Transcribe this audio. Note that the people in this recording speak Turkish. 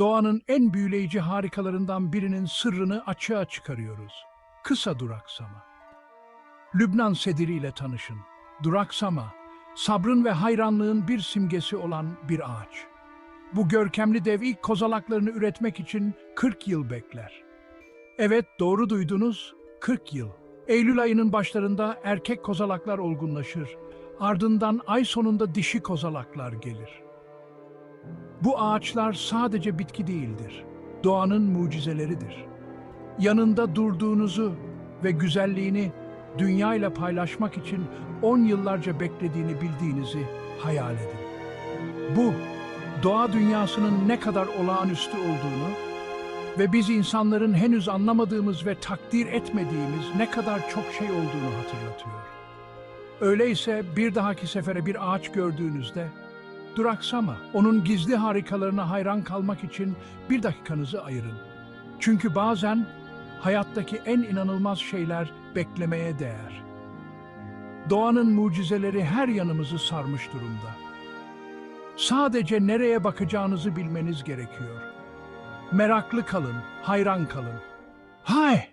doğanın en büyüleyici harikalarından birinin sırrını açığa çıkarıyoruz. Kısa duraksama. Lübnan sediriyle tanışın. Duraksama, sabrın ve hayranlığın bir simgesi olan bir ağaç. Bu görkemli dev ilk kozalaklarını üretmek için 40 yıl bekler. Evet, doğru duydunuz, 40 yıl. Eylül ayının başlarında erkek kozalaklar olgunlaşır. Ardından ay sonunda dişi kozalaklar gelir. Bu ağaçlar sadece bitki değildir. Doğanın mucizeleridir. Yanında durduğunuzu ve güzelliğini dünyayla paylaşmak için on yıllarca beklediğini bildiğinizi hayal edin. Bu, doğa dünyasının ne kadar olağanüstü olduğunu ve biz insanların henüz anlamadığımız ve takdir etmediğimiz ne kadar çok şey olduğunu hatırlatıyor. Öyleyse bir dahaki sefere bir ağaç gördüğünüzde duraksama, onun gizli harikalarına hayran kalmak için bir dakikanızı ayırın. Çünkü bazen hayattaki en inanılmaz şeyler beklemeye değer. Doğanın mucizeleri her yanımızı sarmış durumda. Sadece nereye bakacağınızı bilmeniz gerekiyor. Meraklı kalın, hayran kalın. Hay!